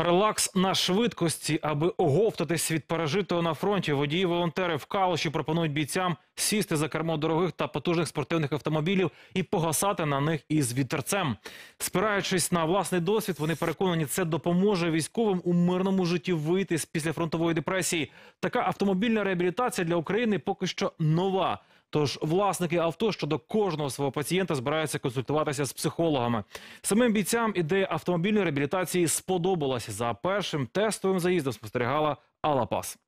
Релакс на швидкості, аби оговтатись від пережитого на фронті. Водії волонтери в Калуші пропонують бійцям сісти за кермо дорогих та потужних спортивних автомобілів і погасати на них із вітерцем. Спираючись на власний досвід, вони переконані, це допоможе військовим у мирному житті вийти з післяфронтової депресії. Така автомобільна реабілітація для України поки що нова. Тож власники авто щодо кожного свого пацієнта збираються консультуватися з психологами. Самим бійцям ідея автомобільної реабілітації сподобалась. За першим тестовим заїздом спостерігала Алла Пас.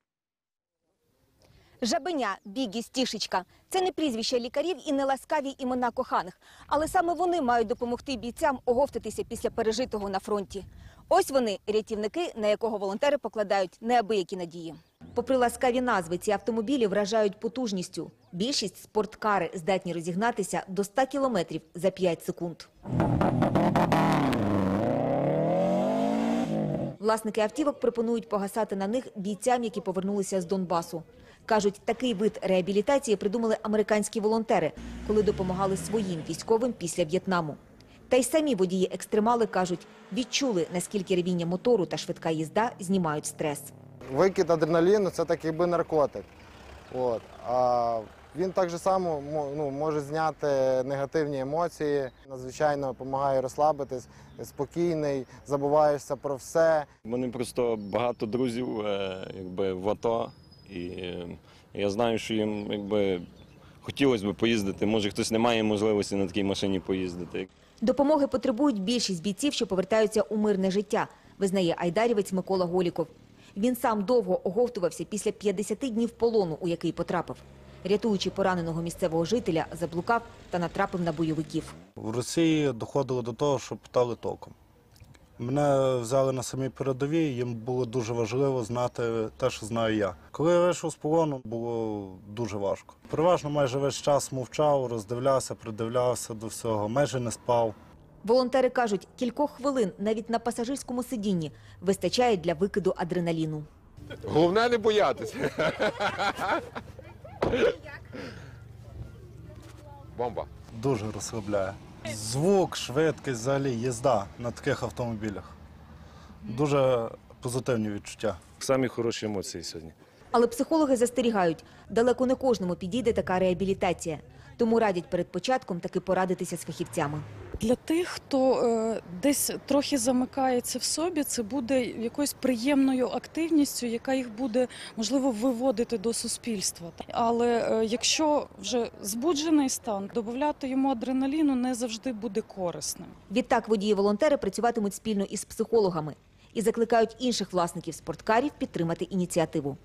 Жабеня, Бігі, Стішечка – це не прізвища лікарів і не ласкаві імена коханих. Але саме вони мають допомогти бійцям оговтатися після пережитого на фронті. Ось вони – рятівники, на якого волонтери покладають неабиякі надії. Попри ласкаві назви, ці автомобілі вражають потужністю. Більшість – спорткари, здатні розігнатися до 100 кілометрів за 5 секунд. Власники автівок пропонують погасати на них бійцям, які повернулися з Донбасу. Кажуть, такий вид реабілітації придумали американські волонтери, коли допомагали своїм військовим після В'єтнаму. Та й самі водії-екстремали кажуть, відчули, наскільки ревіння мотору та швидка їзда знімають стрес. Викид адреналіну це так якби наркотик. От. А він так же само ну, може зняти негативні емоції, надзвичайно допомагає розслабитись, спокійний, забуваєшся про все. У мене просто багато друзів е, якби, в АТО, і е, я знаю, що їм якби, хотілося б поїздити. Може, хтось не має можливості на такій машині поїздити. Допомоги потребують більшість бійців, що повертаються у мирне життя, визнає айдарівець Микола Голіков. Він сам довго оговтувався після 50 днів полону, у який потрапив. Рятуючи пораненого місцевого жителя, заблукав та натрапив на бойовиків. В Росії доходило до того, що питали током. Мене взяли на самій передовій, їм було дуже важливо знати те, що знаю я. Коли я вийшов з полону, було дуже важко. Переважно майже весь час мовчав, роздивлявся, придивлявся до всього, майже не спав. Волонтери кажуть, кількох хвилин навіть на пасажирському сидінні вистачає для викиду адреналіну. Головне не боятися. Бомба. Дуже розслабляє. Звук, швидкість, взагалі їзда на таких автомобілях. Дуже позитивні відчуття. Самі хороші емоції сьогодні. Але психологи застерігають, далеко не кожному підійде така реабілітація. Тому радять перед початком таки порадитися з фахівцями. Для тих, хто е, десь трохи замикається в собі, це буде якоюсь приємною активністю, яка їх буде можливо виводити до суспільства. Але е, якщо вже збуджений стан, додати йому адреналіну не завжди буде корисним. Відтак водії-волонтери працюватимуть спільно із психологами і закликають інших власників спорткарів підтримати ініціативу.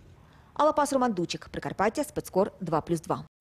Алапас Роман Дучик, Прикарпаття, спецкор 2+,2.